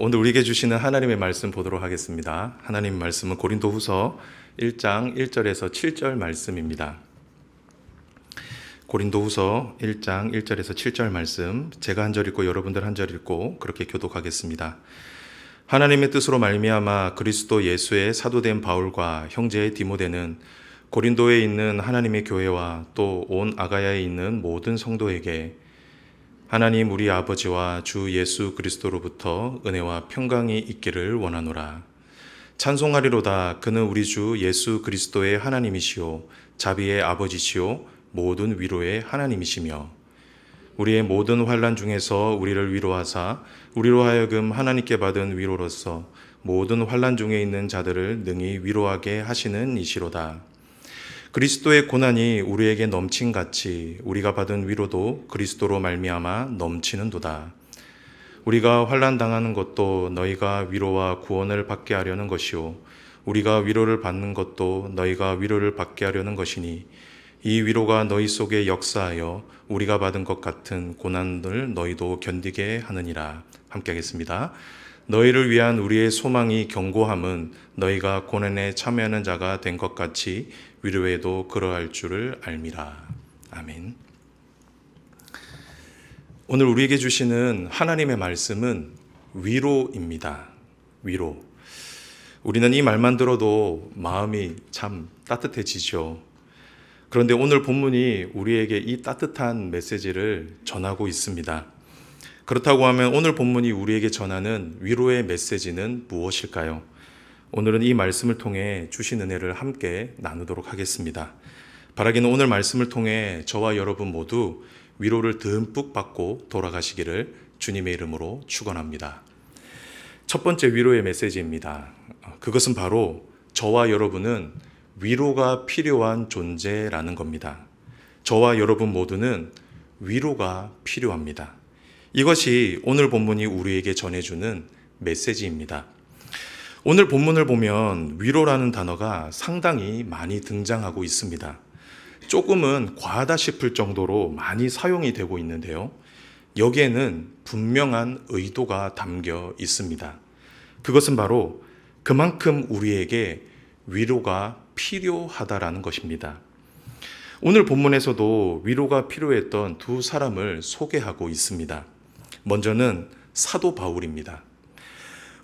오늘 우리에게 주시는 하나님의 말씀 보도록 하겠습니다. 하나님 말씀은 고린도 후서 1장 1절에서 7절 말씀입니다. 고린도 후서 1장 1절에서 7절 말씀 제가 한 절 읽고 여러분들 한 절 읽고 그렇게 교독하겠습니다. 하나님의 뜻으로 말미암아 그리스도 예수의 사도된 바울과 형제의 디모데는 고린도에 있는 하나님의 교회와 또 온 아가야에 있는 모든 성도에게 하나님 우리 아버지와 주 예수 그리스도로부터 은혜와 평강이 있기를 원하노라. 찬송하리로다 그는 우리 주 예수 그리스도의 하나님이시요 자비의 아버지시요 모든 위로의 하나님이시며 우리의 모든 환란 중에서 우리를 위로하사 우리로 하여금 하나님께 받은 위로로서 모든 환란 중에 있는 자들을 능히 위로하게 하시는 이시로다. 그리스도의 고난이 우리에게 넘친 같이 우리가 받은 위로도 그리스도로 말미암아 넘치는도다. 우리가 환난 당하는 것도 너희가 위로와 구원을 받게 하려는 것이요 우리가 위로를 받는 것도 너희가 위로를 받게 하려는 것이니 이 위로가 너희 속에 역사하여 우리가 받은 것 같은 고난을 너희도 견디게 하느니라. 함께 하겠습니다. 너희를 위한 우리의 소망이 견고함은 너희가 고난에 참여하는 자가 된 것 같이 위로에도 그러할 줄을 알미라. 아멘. 오늘 우리에게 주시는 하나님의 말씀은 위로입니다. 위로. 우리는 이 말만 들어도 마음이 참 따뜻해지죠. 그런데 오늘 본문이 우리에게 이 따뜻한 메시지를 전하고 있습니다. 그렇다고 하면 오늘 본문이 우리에게 전하는 위로의 메시지는 무엇일까요? 오늘은 이 말씀을 통해 주신 은혜를 함께 나누도록 하겠습니다. 바라기는 오늘 말씀을 통해 저와 여러분 모두 위로를 듬뿍 받고 돌아가시기를 주님의 이름으로 축원합니다. 첫 번째 위로의 메시지입니다. 그것은 바로 저와 여러분은 위로가 필요한 존재라는 겁니다. 저와 여러분 모두는 위로가 필요합니다. 이것이 오늘 본문이 우리에게 전해주는 메시지입니다. 오늘 본문을 보면 위로라는 단어가 상당히 많이 등장하고 있습니다. 조금은 과하다 싶을 정도로 많이 사용이 되고 있는데요. 여기에는 분명한 의도가 담겨 있습니다. 그것은 바로 그만큼 우리에게 위로가 필요하다라는 것입니다. 오늘 본문에서도 위로가 필요했던 두 사람을 소개하고 있습니다. 먼저는 사도 바울입니다.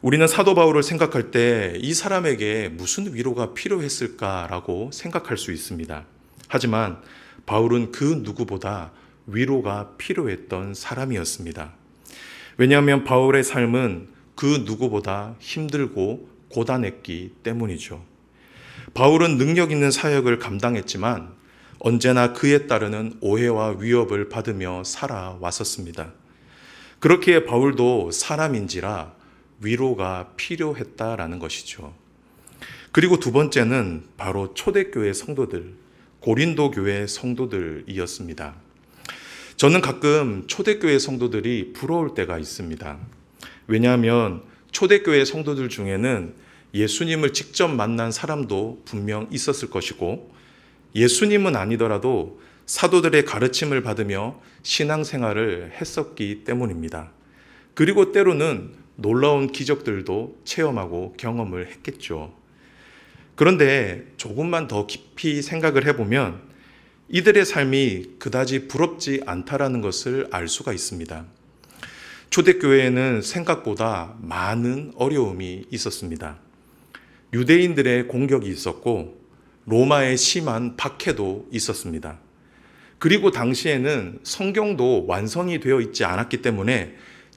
우리는 사도 바울을 생각할 때 이 사람에게 무슨 위로가 필요했을까라고 생각할 수 있습니다. 하지만 바울은 그 누구보다 위로가 필요했던 사람이었습니다. 왜냐하면 바울의 삶은 그 누구보다 힘들고 고단했기 때문이죠. 바울은 능력 있는 사역을 감당했지만 언제나 그에 따르는 오해와 위협을 받으며 살아왔었습니다. 그렇기에 바울도 사람인지라 위로가 필요했다라는 것이죠. 그리고 두 번째는 바로 초대교회 성도들, 고린도 교회 성도들이었습니다. 저는 가끔 초대교회 성도들이 부러울 때가 있습니다. 왜냐하면 초대교회 성도들 중에는 예수님을 직접 만난 사람도 분명 있었을 것이고 예수님은 아니더라도 사도들의 가르침을 받으며 신앙생활을 했었기 때문입니다. 그리고 때로는 놀라운 기적들도 체험하고 경험을 했겠죠. 그런데 조금만 더 깊이 생각을 해보면 이들의 삶이 그다지 부럽지 않다라는 것을 알 수가 있습니다. 초대교회에는 생각보다 많은 어려움이 있었습니다. 유대인들의 공격이 있었고 로마의 심한 박해도 있었습니다. 그리고 당시에는 성경도 완성이 되어 있지 않았기 때문에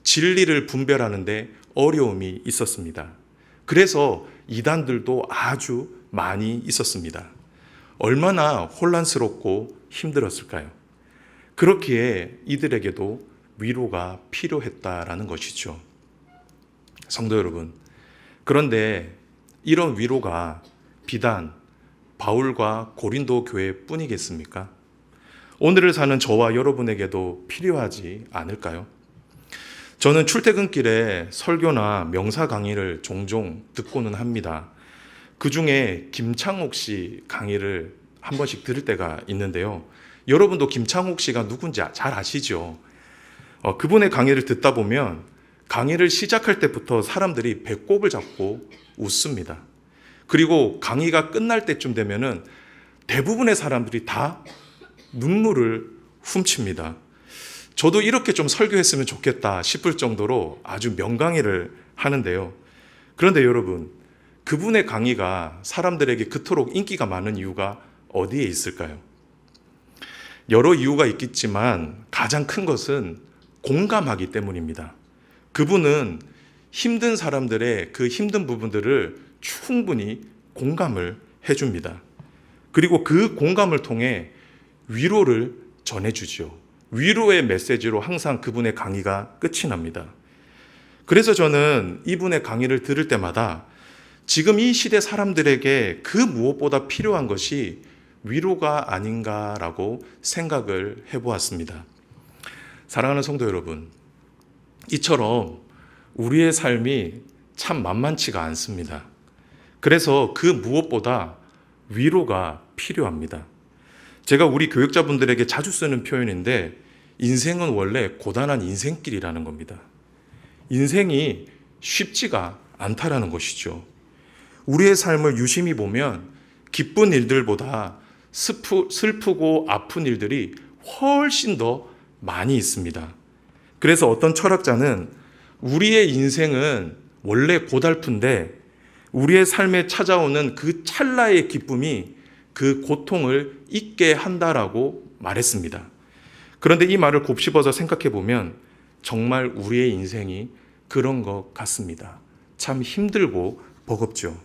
진리를 분별하는데 어려움이 있었습니다. 그래서 이단들도 아주 많이 있었습니다. 얼마나 혼란스럽고 힘들었을까요? 그렇기에 이들에게도 위로가 필요했다라는 것이죠. 성도 여러분, 그런데 이런 위로가 비단 바울과 고린도 교회 뿐이겠습니까? 오늘을 사는 저와 여러분에게도 필요하지 않을까요? 저는 출퇴근길에 설교나 명사 강의를 종종 듣고는 합니다. 그 중에 김창옥 씨 강의를 한 번씩 들을 때가 있는데요. 여러분도 김창옥 씨가 누군지 잘 아시죠? 어, 그분의 강의를 듣다 보면 강의를 시작할 때부터 사람들이 배꼽을 잡고 웃습니다. 그리고 강의가 끝날 때쯤 되면은 대부분의 사람들이 다 눈물을 훔칩니다. 저도 이렇게 좀 설교했으면 좋겠다 싶을 정도로 아주 명강의를 하는데요. 그런데 여러분, 그분의 강의가 사람들에게 그토록 인기가 많은 이유가 어디에 있을까요? 여러 이유가 있겠지만 가장 큰 것은 공감하기 때문입니다. 그분은 힘든 사람들의 그 힘든 부분들을 충분히 공감을 해줍니다. 그리고 그 공감을 통해 위로를 전해주죠. 위로의 메시지로 항상 그분의 강의가 끝이 납니다. 그래서 저는 이분의 강의를 들을 때마다 지금 이 시대 사람들에게 그 무엇보다 필요한 것이 위로가 아닌가라고 생각을 해보았습니다. 사랑하는 성도 여러분, 이처럼 우리의 삶이 참 만만치가 않습니다. 그래서 그 무엇보다 위로가 필요합니다. 제가 우리 교육자분들에게 자주 쓰는 표현인데 인생은 원래 고단한 인생길이라는 겁니다. 인생이 쉽지가 않다라는 것이죠. 우리의 삶을 유심히 보면 기쁜 일들보다 슬프, 슬프고 아픈 일들이 훨씬 더 많이 있습니다. 그래서 어떤 철학자는 우리의 인생은 원래 고달픈데 우리의 삶에 찾아오는 그 찰나의 기쁨이 그 고통을 잊게 한다라고 말했습니다. 그런데 이 말을 곱씹어서 생각해 보면 정말 우리의 인생이 그런 것 같습니다. 참 힘들고 버겁죠.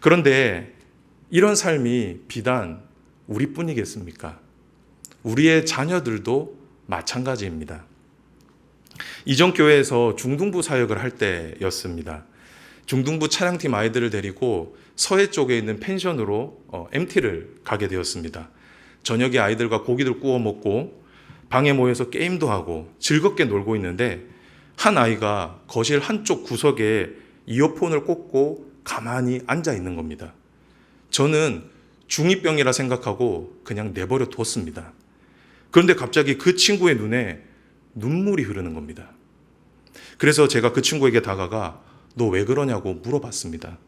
그런데 이런 삶이 비단 우리뿐이겠습니까? 우리의 자녀들도 마찬가지입니다. 이전 교회에서 중등부 사역을 할 때였습니다. 중등부 차량팀 아이들을 데리고 서해 쪽에 있는 펜션으로 어, MT를 가게 되었습니다. 저녁에 아이들과 고기를 구워 먹고 방에 모여서 게임도 하고 즐겁게 놀고 있는데 한 아이가 거실 한쪽 구석에 이어폰을 꽂고 가만히 앉아 있는 겁니다. 저는 중2병이라 생각하고 그냥 내버려 뒀습니다. 그런데 갑자기 그 친구의 눈에 눈물이 흐르는 겁니다. 그래서 제가 그 친구에게 다가가 너 왜 그러냐고 물어봤습니다.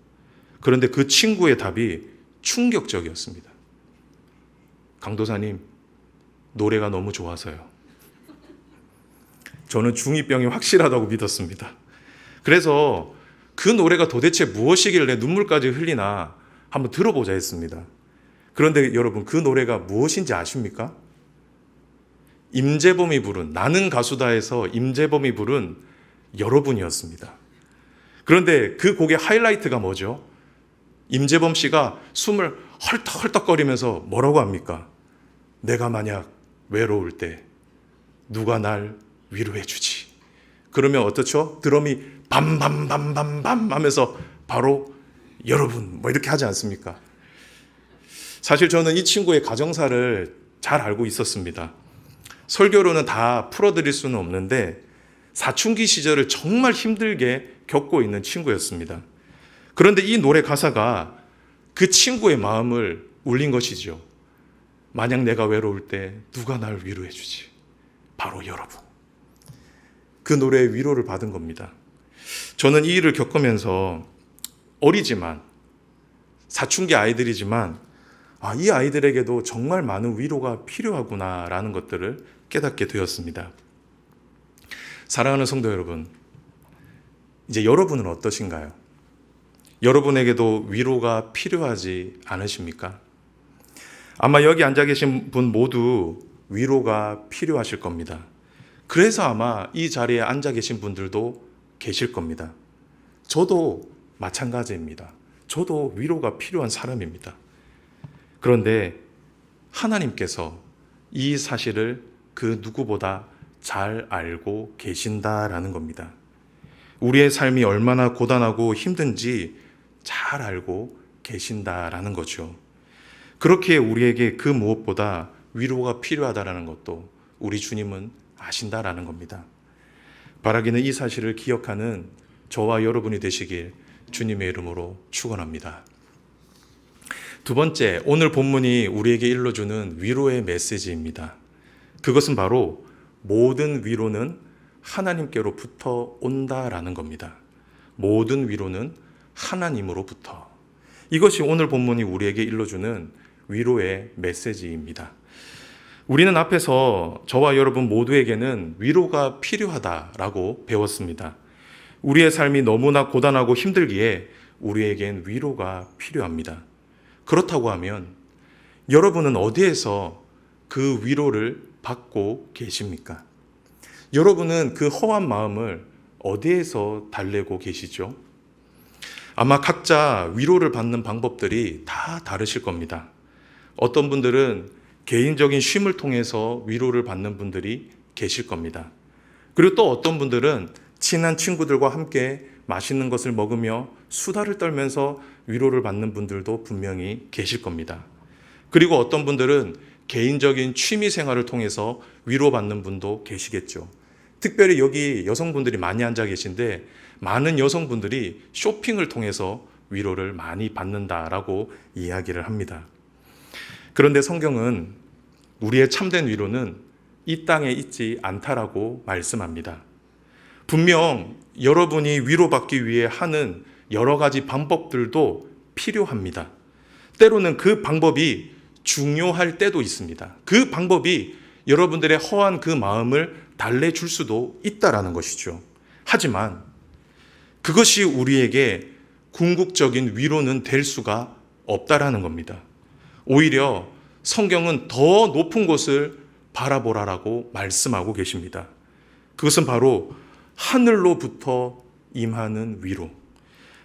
그런데 그 친구의 답이 충격적이었습니다. 강도사님, 노래가 너무 좋아서요. 저는 중2병이 확실하다고 믿었습니다. 그래서 그 노래가 도대체 무엇이길래 눈물까지 흘리나 한번 들어보자 했습니다. 그런데 여러분, 그 노래가 무엇인지 아십니까? 임재범이 부른 나는 가수다에서 임재범이 부른 여러분이었습니다. 그런데 그 곡의 하이라이트가 뭐죠? 임재범 씨가 숨을 헐떡헐떡거리면서 뭐라고 합니까? 내가 만약 외로울 때 누가 날 위로해 주지. 그러면 어떻죠? 드럼이 밤밤밤밤밤 하면서 바로 여러분 뭐 이렇게 하지 않습니까? 사실 저는 이 친구의 가정사를 잘 알고 있었습니다. 설교로는 다 풀어드릴 수는 없는데 사춘기 시절을 정말 힘들게 겪고 있는 친구였습니다. 그런데 이 노래 가사가 그 친구의 마음을 울린 것이죠. 만약 내가 외로울 때 누가 날 위로해 주지? 바로 여러분. 그 노래의 위로를 받은 겁니다. 저는 이 일을 겪으면서 어리지만 사춘기 아이들이지만 아, 이 아이들에게도 정말 많은 위로가 필요하구나라는 것들을 깨닫게 되었습니다. 사랑하는 성도 여러분, 이제 여러분은 어떠신가요? 여러분에게도 위로가 필요하지 않으십니까? 아마 여기 앉아 계신 분 모두 위로가 필요하실 겁니다. 그래서 아마 이 자리에 앉아 계신 분들도 계실 겁니다. 저도 마찬가지입니다. 저도 위로가 필요한 사람입니다. 그런데 하나님께서 이 사실을 그 누구보다 잘 알고 계신다라는 겁니다. 우리의 삶이 얼마나 고단하고 힘든지 잘 알고 계신다라는 거죠. 그렇게 우리에게 그 무엇보다 위로가 필요하다라는 것도 우리 주님은 아신다라는 겁니다. 바라기는 이 사실을 기억하는 저와 여러분이 되시길 주님의 이름으로 축원합니다. 두 번째, 오늘 본문이 우리에게 일러주는 위로의 메시지입니다. 그것은 바로 모든 위로는 하나님께로부터 온다라는 겁니다. 모든 위로는 하나님으로부터. 이것이 오늘 본문이 우리에게 일러주는 위로의 메시지입니다. 우리는 앞에서 저와 여러분 모두에게는 위로가 필요하다라고 배웠습니다. 우리의 삶이 너무나 고단하고 힘들기에 우리에겐 위로가 필요합니다. 그렇다고 하면 여러분은 어디에서 그 위로를 받고 계십니까? 여러분은 그 허한 마음을 어디에서 달래고 계시죠? 아마 각자 위로를 받는 방법들이 다 다르실 겁니다. 어떤 분들은 개인적인 쉼을 통해서 위로를 받는 분들이 계실 겁니다. 그리고 또 어떤 분들은 친한 친구들과 함께 맛있는 것을 먹으며 수다를 떨면서 위로를 받는 분들도 분명히 계실 겁니다. 그리고 어떤 분들은 개인적인 취미 생활을 통해서 위로받는 분도 계시겠죠. 특별히 여기 여성분들이 많이 앉아 계신데 많은 여성분들이 쇼핑을 통해서 위로를 많이 받는다라고 이야기를 합니다. 그런데 성경은 우리의 참된 위로는 이 땅에 있지 않다라고 말씀합니다. 분명 여러분이 위로받기 위해 하는 여러 가지 방법들도 필요합니다. 때로는 그 방법이 중요할 때도 있습니다. 그 방법이 여러분들의 허한 그 마음을 달래 줄 수도 있다라는 것이죠. 하지만 그것이 우리에게 궁극적인 위로는 될 수가 없다라는 겁니다. 오히려 성경은 더 높은 곳을 바라보라라고 말씀하고 계십니다. 그것은 바로 하늘로부터 임하는 위로.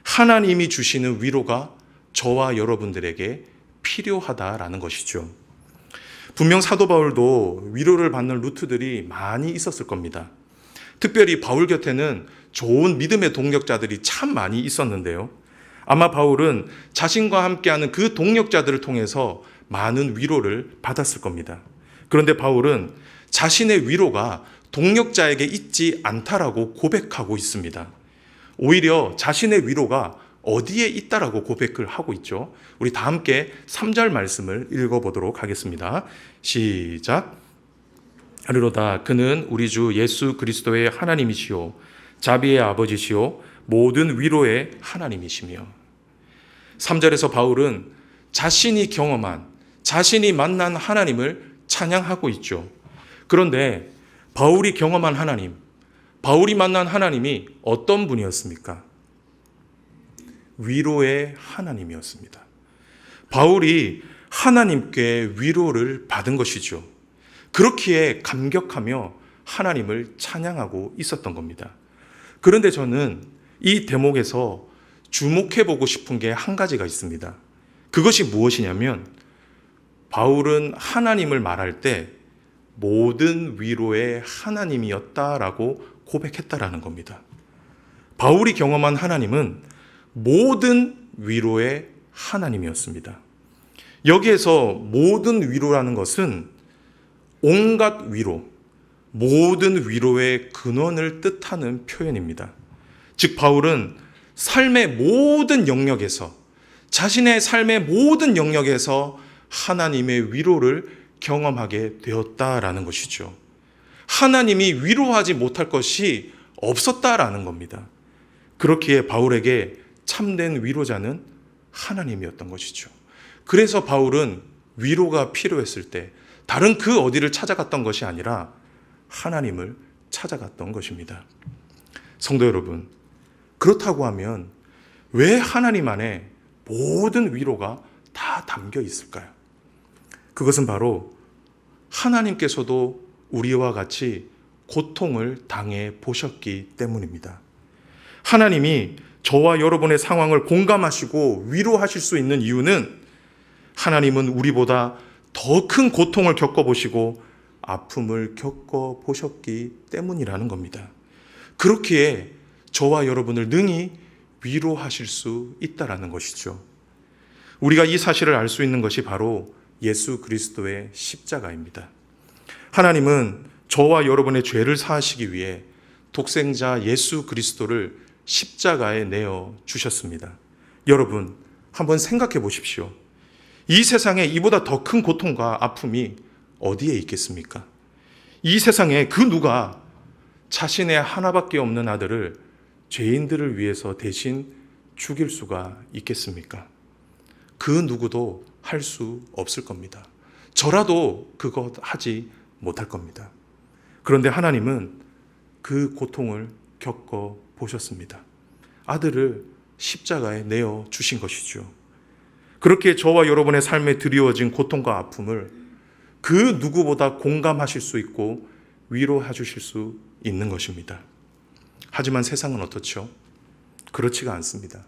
하나님이 주시는 위로가 저와 여러분들에게 필요하다라는 것이죠. 분명 사도 바울도 위로를 받는 루트들이 많이 있었을 겁니다. 특별히 바울 곁에는 좋은 믿음의 동력자들이 참 많이 있었는데요. 아마 바울은 자신과 함께하는 그 동력자들을 통해서 많은 위로를 받았을 겁니다. 그런데 바울은 자신의 위로가 동력자에게 있지 않다라고 고백하고 있습니다. 오히려 자신의 위로가 어디에 있다라고 고백을 하고 있죠. 우리 다 함께 3절 말씀을 읽어보도록 하겠습니다. 시작. 하리로다 그는 우리 주 예수 그리스도의 하나님이시요 자비의 아버지시요 모든 위로의 하나님이시며 3절에서 바울은 자신이 경험한 자신이 만난 하나님을 찬양하고 있죠. 그런데 바울이 경험한 하나님, 바울이 만난 하나님이 어떤 분이었습니까? 위로의 하나님이었습니다. 바울이 하나님께 위로를 받은 것이죠. 그렇기에 감격하며 하나님을 찬양하고 있었던 겁니다. 그런데 저는 이 대목에서 주목해 보고 싶은 게 한 가지가 있습니다. 그것이 무엇이냐면 바울은 하나님을 말할 때 모든 위로의 하나님이었다라고 고백했다라는 겁니다. 바울이 경험한 하나님은 모든 위로의 하나님이었습니다. 여기에서 모든 위로라는 것은 온갖 위로, 모든 위로의 근원을 뜻하는 표현입니다. 즉, 바울은 삶의 모든 영역에서, 자신의 삶의 모든 영역에서 하나님의 위로를 경험하게 되었다라는 것이죠. 하나님이 위로하지 못할 것이 없었다라는 겁니다. 그렇기에 바울에게 참된 위로자는 하나님이었던 것이죠. 그래서 바울은 위로가 필요했을 때 다른 그 어디를 찾아갔던 것이 아니라 하나님을 찾아갔던 것입니다. 성도 여러분, 그렇다고 하면 왜 하나님 안에 모든 위로가 다 담겨 있을까요? 그것은 바로 하나님께서도 우리와 같이 고통을 당해 보셨기 때문입니다. 하나님이 저와 여러분의 상황을 공감하시고 위로하실 수 있는 이유는 하나님은 우리보다 더 큰 고통을 겪어보시고 아픔을 겪어보셨기 때문이라는 겁니다. 그렇기에 저와 여러분을 능히 위로하실 수 있다라는 것이죠. 우리가 이 사실을 알 수 있는 것이 바로 예수 그리스도의 십자가입니다. 하나님은 저와 여러분의 죄를 사하시기 위해 독생자 예수 그리스도를 십자가에 내어 주셨습니다. 여러분, 한번 생각해 보십시오. 이 세상에 이보다 더 큰 고통과 아픔이 어디에 있겠습니까? 이 세상에 그 누가 자신의 하나밖에 없는 아들을 죄인들을 위해서 대신 죽일 수가 있겠습니까? 그 누구도 할 수 없을 겁니다. 저라도 그것 하지 못할 겁니다. 그런데 하나님은 그 고통을 겪어 보셨습니다. 아들을 십자가에 내어 주신 것이죠. 그렇게 저와 여러분의 삶에 드리워진 고통과 아픔을 그 누구보다 공감하실 수 있고 위로해 주실 수 있는 것입니다. 하지만 세상은 어떻죠? 그렇지가 않습니다.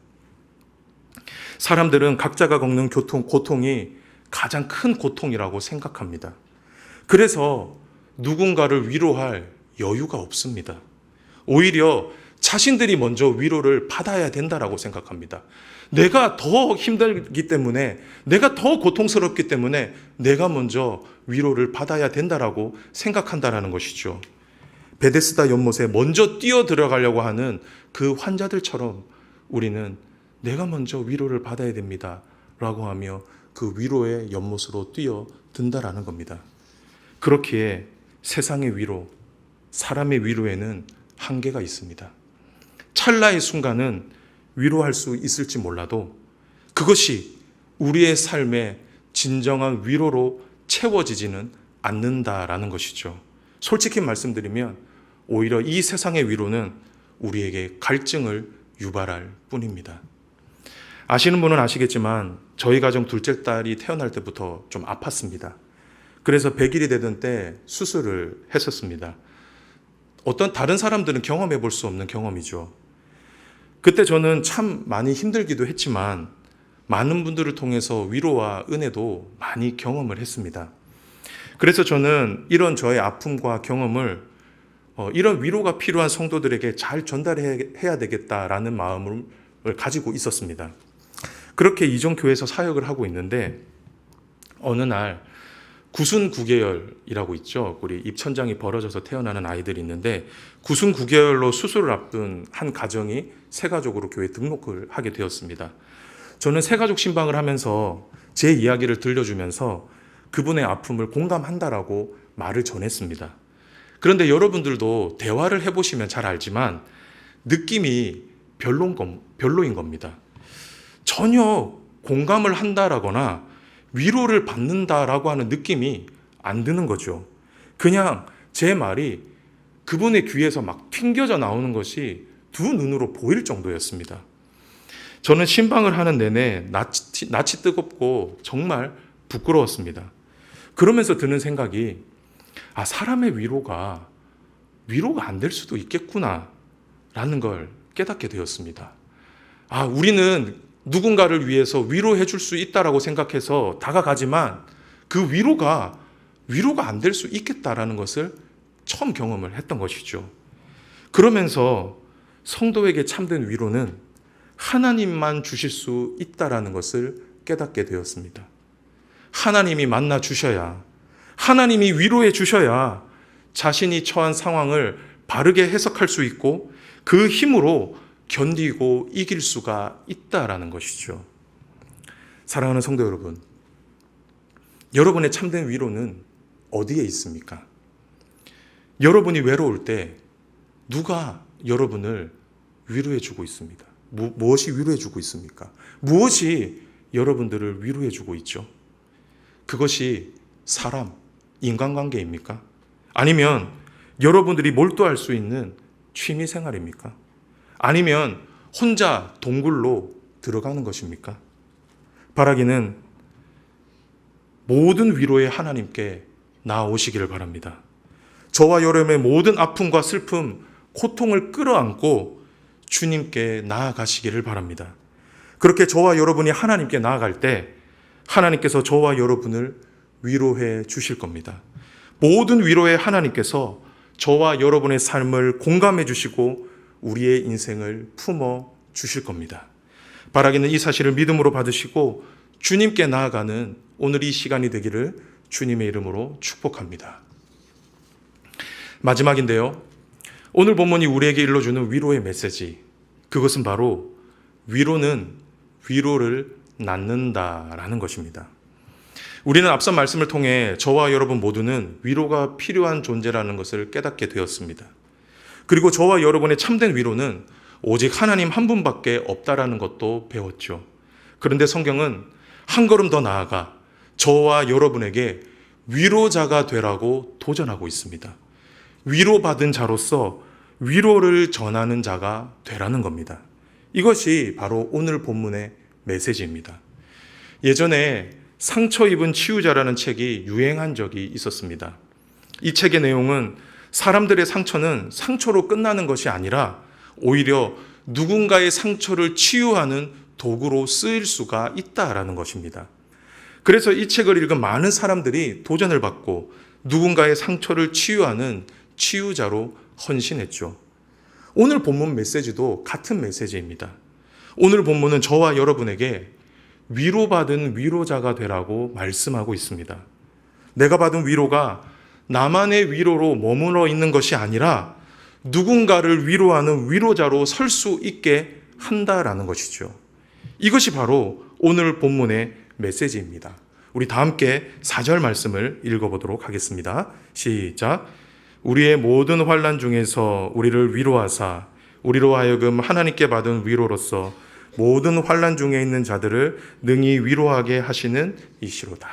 사람들은 각자가 겪는 교통, 고통이 가장 큰 고통이라고 생각합니다. 그래서 누군가를 위로할 여유가 없습니다. 오히려 자신들이 먼저 위로를 받아야 된다라고 생각합니다. 내가 더 힘들기 때문에, 내가 더 고통스럽기 때문에 내가 먼저 위로를 받아야 된다라고 생각한다라는 것이죠. 베데스다 연못에 먼저 뛰어 들어가려고 하는 그 환자들처럼 우리는 내가 먼저 위로를 받아야 됩니다. 라고 하며 그 위로의 연못으로 뛰어 든다라는 겁니다. 그렇기에 세상의 위로, 사람의 위로에는 한계가 있습니다. 찰나의 순간은 위로할 수 있을지 몰라도 그것이 우리의 삶의 진정한 위로로 채워지지는 않는다라는 것이죠. 솔직히 말씀드리면 오히려 이 세상의 위로는 우리에게 갈증을 유발할 뿐입니다. 아시는 분은 아시겠지만 저희 가정 둘째 딸이 태어날 때부터 좀 아팠습니다. 그래서 100일이 되던 때 수술을 했었습니다. 어떤 다른 사람들은 경험해 볼 수 없는 경험이죠. 그때 저는 참 많이 힘들기도 했지만 많은 분들을 통해서 위로와 은혜도 많이 경험을 했습니다. 그래서 저는 이런 저의 아픔과 경험을 어, 이런 위로가 필요한 성도들에게 잘 전달해야 되겠다라는 마음을 가지고 있었습니다. 그렇게 이종 교회에서 사역을 하고 있는데 어느 날 구순 구계열이라고 있죠. 우리 입천장이 벌어져서 태어나는 아이들이 있는데 구순 구계열로 수술을 앞둔 한 가정이 세가족으로 교회 등록을 하게 되었습니다. 저는 세가족 신방을 하면서 제 이야기를 들려주면서 그분의 아픔을 공감한다라고 말을 전했습니다. 그런데 여러분들도 대화를 해보시면 잘 알지만 느낌이 별로인 겁니다. 전혀 공감을 한다라거나 위로를 받는다라고 하는 느낌이 안 드는 거죠. 그냥 제 말이 그분의 귀에서 막 튕겨져 나오는 것이 두 눈으로 보일 정도였습니다. 저는 신방을 하는 내내 낯이, 낯이 뜨겁고 정말 부끄러웠습니다. 그러면서 드는 생각이 아, 사람의 위로가 위로가 안 될 수도 있겠구나 라는 걸 깨닫게 되었습니다. 아, 우리는 누군가를 위해서 위로해 줄 수 있다라고 생각해서 다가가지만 그 위로가 위로가 안 될 수 있겠다라는 것을 처음 경험을 했던 것이죠. 그러면서 성도에게 참된 위로는 하나님만 주실 수 있다라는 것을 깨닫게 되었습니다. 하나님이 만나 주셔야 하나님이 위로해 주셔야 자신이 처한 상황을 바르게 해석할 수 있고 그 힘으로 견디고 이길 수가 있다라는 것이죠. 사랑하는 성도 여러분, 여러분의 참된 위로는 어디에 있습니까? 여러분이 외로울 때 누가 여러분을 위로해 주고 있습니다. 무, 무엇이 위로해 주고 있습니까? 무엇이 여러분들을 위로해 주고 있죠? 그것이 사람, 인간관계입니까? 아니면 여러분들이 몰두할 수 있는 취미 생활입니까? 아니면 혼자 동굴로 들어가는 것입니까? 바라기는 모든 위로의 하나님께 나오시기를 바랍니다. 저와 여러분의 모든 아픔과 슬픔, 고통을 끌어안고 주님께 나아가시기를 바랍니다. 그렇게 저와 여러분이 하나님께 나아갈 때 하나님께서 저와 여러분을 위로해 주실 겁니다. 모든 위로의 하나님께서 저와 여러분의 삶을 공감해 주시고 우리의 인생을 품어 주실 겁니다. 바라기는 이 사실을 믿음으로 받으시고 주님께 나아가는 오늘 이 시간이 되기를 주님의 이름으로 축복합니다. 마지막인데요. 오늘 본문이 우리에게 일러주는 위로의 메시지. 그것은 바로 위로는 위로를 낳는다라는 것입니다. 우리는 앞선 말씀을 통해 저와 여러분 모두는 위로가 필요한 존재라는 것을 깨닫게 되었습니다. 그리고 저와 여러분의 참된 위로는 오직 하나님 한 분밖에 없다라는 것도 배웠죠. 그런데 성경은 한 걸음 더 나아가 저와 여러분에게 위로자가 되라고 도전하고 있습니다. 위로받은 자로서 위로를 전하는 자가 되라는 겁니다. 이것이 바로 오늘 본문의 메시지입니다. 예전에 상처 입은 치유자라는 책이 유행한 적이 있었습니다. 이 책의 내용은 사람들의 상처는 상처로 끝나는 것이 아니라 오히려 누군가의 상처를 치유하는 도구로 쓰일 수가 있다라는 것입니다. 그래서 이 책을 읽은 많은 사람들이 도전을 받고 누군가의 상처를 치유하는 치유자로 헌신했죠. 오늘 본문 메시지도 같은 메시지입니다. 오늘 본문은 저와 여러분에게 위로받은 위로자가 되라고 말씀하고 있습니다. 내가 받은 위로가 나만의 위로로 머물러 있는 것이 아니라 누군가를 위로하는 위로자로 설 수 있게 한다라는 것이죠. 이것이 바로 오늘 본문의 메시지입니다. 우리 다 함께 4절 말씀을 읽어보도록 하겠습니다. 시작. 우리의 모든 환란 중에서 우리를 위로하사 우리로 하여금 하나님께 받은 위로로서 모든 환란 중에 있는 자들을 능히 위로하게 하시는 이시로다.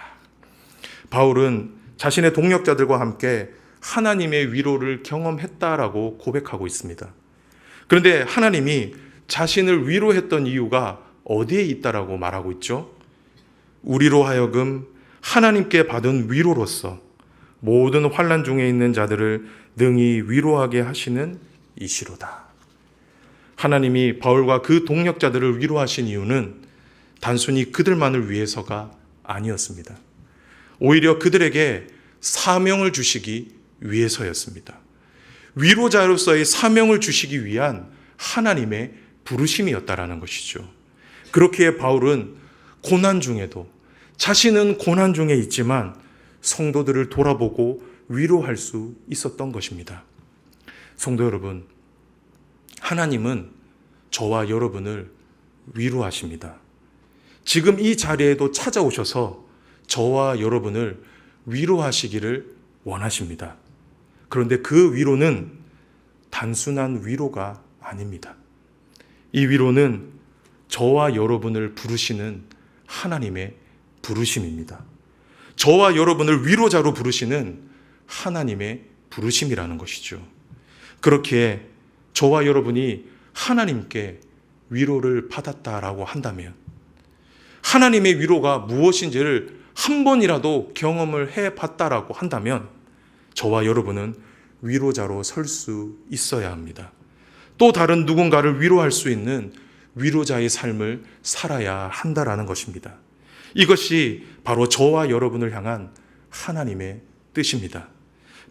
바울은 자신의 동력자들과 함께 하나님의 위로를 경험했다라고 고백하고 있습니다. 그런데 하나님이 자신을 위로했던 이유가 어디에 있다라고 말하고 있죠? 우리로 하여금 하나님께 받은 위로로서 모든 환란 중에 있는 자들을 능히 위로하게 하시는 이시로다. 하나님이 바울과 그 동력자들을 위로하신 이유는 단순히 그들만을 위해서가 아니었습니다. 오히려 그들에게 사명을 주시기 위해서였습니다. 위로자로서의 사명을 주시기 위한 하나님의 부르심이었다라는 것이죠. 그렇기에 바울은 고난 중에도 자신은 고난 중에 있지만 성도들을 돌아보고 위로할 수 있었던 것입니다. 성도 여러분, 하나님은 저와 여러분을 위로하십니다. 지금 이 자리에도 찾아오셔서 저와 여러분을 위로하시기를 원하십니다. 그런데 그 위로는 단순한 위로가 아닙니다. 이 위로는 저와 여러분을 부르시는 하나님의 부르심입니다. 저와 여러분을 위로자로 부르시는 하나님의 부르심이라는 것이죠. 그렇기에 저와 여러분이 하나님께 위로를 받았다라고 한다면 하나님의 위로가 무엇인지를 한 번이라도 경험을 해 봤다라고 한다면 저와 여러분은 위로자로 설 수 있어야 합니다. 또 다른 누군가를 위로할 수 있는 위로자의 삶을 살아야 한다라는 것입니다. 이것이 바로 저와 여러분을 향한 하나님의 뜻입니다.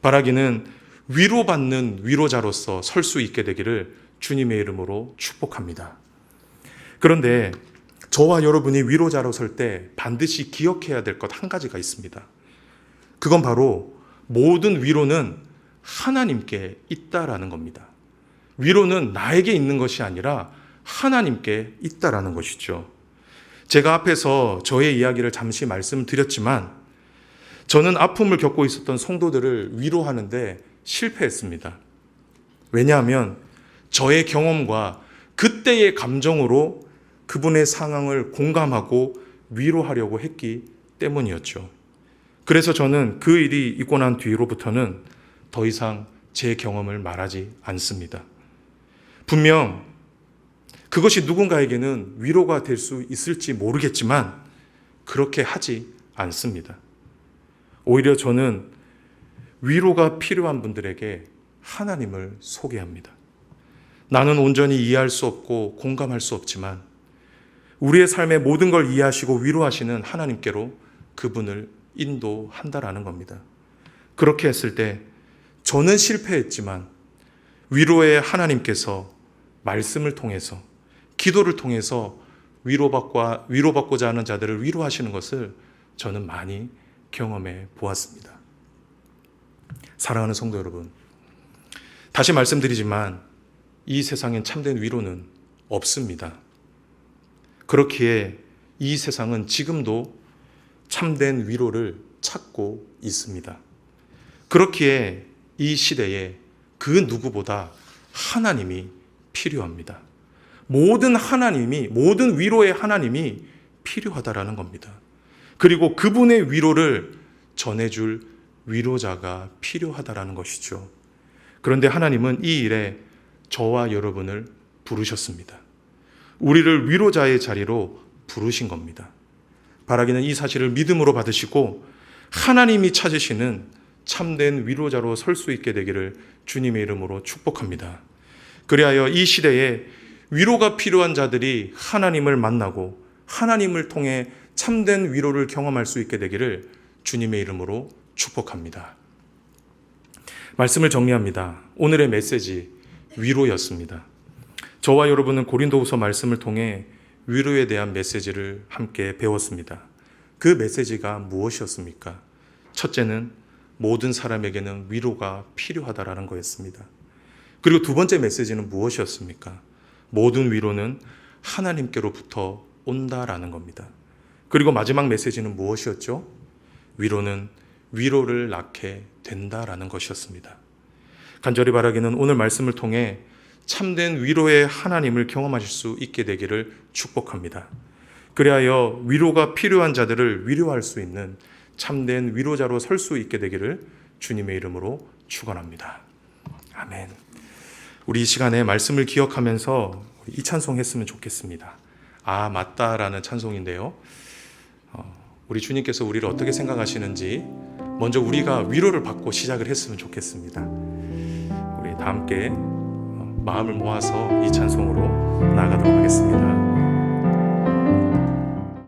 바라기는 위로받는 위로자로서 설 수 있게 되기를 주님의 이름으로 축복합니다. 그런데 저와 여러분이 위로자로 설 때 반드시 기억해야 될 것 한 가지가 있습니다. 그건 바로 모든 위로는 하나님께 있다라는 겁니다. 위로는 나에게 있는 것이 아니라 하나님께 있다라는 것이죠. 제가 앞에서 저의 이야기를 잠시 말씀드렸지만 저는 아픔을 겪고 있었던 성도들을 위로하는데 실패했습니다. 왜냐하면 저의 경험과 그때의 감정으로 그분의 상황을 공감하고 위로하려고 했기 때문이었죠. 그래서 저는 그 일이 있고 난 뒤로부터는 더 이상 제 경험을 말하지 않습니다. 분명 그것이 누군가에게는 위로가 될 수 있을지 모르겠지만 그렇게 하지 않습니다. 오히려 저는 위로가 필요한 분들에게 하나님을 소개합니다. 나는 온전히 이해할 수 없고 공감할 수 없지만 우리의 삶의 모든 걸 이해하시고 위로하시는 하나님께로 그분을 인도한다라는 겁니다. 그렇게 했을 때 저는 실패했지만 위로의 하나님께서 말씀을 통해서 기도를 통해서 위로받고 위로받고자 하는 자들을 위로하시는 것을 저는 많이 경험해 보았습니다. 사랑하는 성도 여러분, 다시 말씀드리지만 이 세상엔 참된 위로는 없습니다. 그렇기에 이 세상은 지금도 참된 위로를 찾고 있습니다. 그렇기에 이 시대에 그 누구보다 하나님이 필요합니다. 모든 하나님이 모든 위로의 하나님이 필요하다라는 겁니다. 그리고 그분의 위로를 전해줄 위로자가 필요하다라는 것이죠. 그런데 하나님은 이 일에 저와 여러분을 부르셨습니다. 우리를 위로자의 자리로 부르신 겁니다. 바라기는 이 사실을 믿음으로 받으시고 하나님이 찾으시는 참된 위로자로 설 수 있게 되기를 주님의 이름으로 축복합니다. 그리하여 이 시대에 위로가 필요한 자들이 하나님을 만나고 하나님을 통해 참된 위로를 경험할 수 있게 되기를 주님의 이름으로 축복합니다. 말씀을 정리합니다. 오늘의 메시지 위로였습니다. 저와 여러분은 고린도후서 말씀을 통해 위로에 대한 메시지를 함께 배웠습니다. 그 메시지가 무엇이었습니까? 첫째는 모든 사람에게는 위로가 필요하다라는 거였습니다. 그리고 두 번째 메시지는 무엇이었습니까? 모든 위로는 하나님께로부터 온다라는 겁니다. 그리고 마지막 메시지는 무엇이었죠? 위로는 위로를 낳게 된다라는 것이었습니다. 간절히 바라기는 오늘 말씀을 통해 참된 위로의 하나님을 경험하실 수 있게 되기를 축복합니다. 그리하여 위로가 필요한 자들을 위로할 수 있는 참된 위로자로 설 수 있게 되기를 주님의 이름으로 축원합니다. 아멘. 우리 이 시간에 말씀을 기억하면서 이 찬송 했으면 좋겠습니다. 아 맞다라는 찬송인데요. 어, 우리 주님께서 우리를 어떻게 생각하시는지 먼저 우리가 위로를 받고 시작을 했으면 좋겠습니다. 우리 다 함께 어, 마음을 모아서 이 찬송으로 나아가도록 하겠습니다.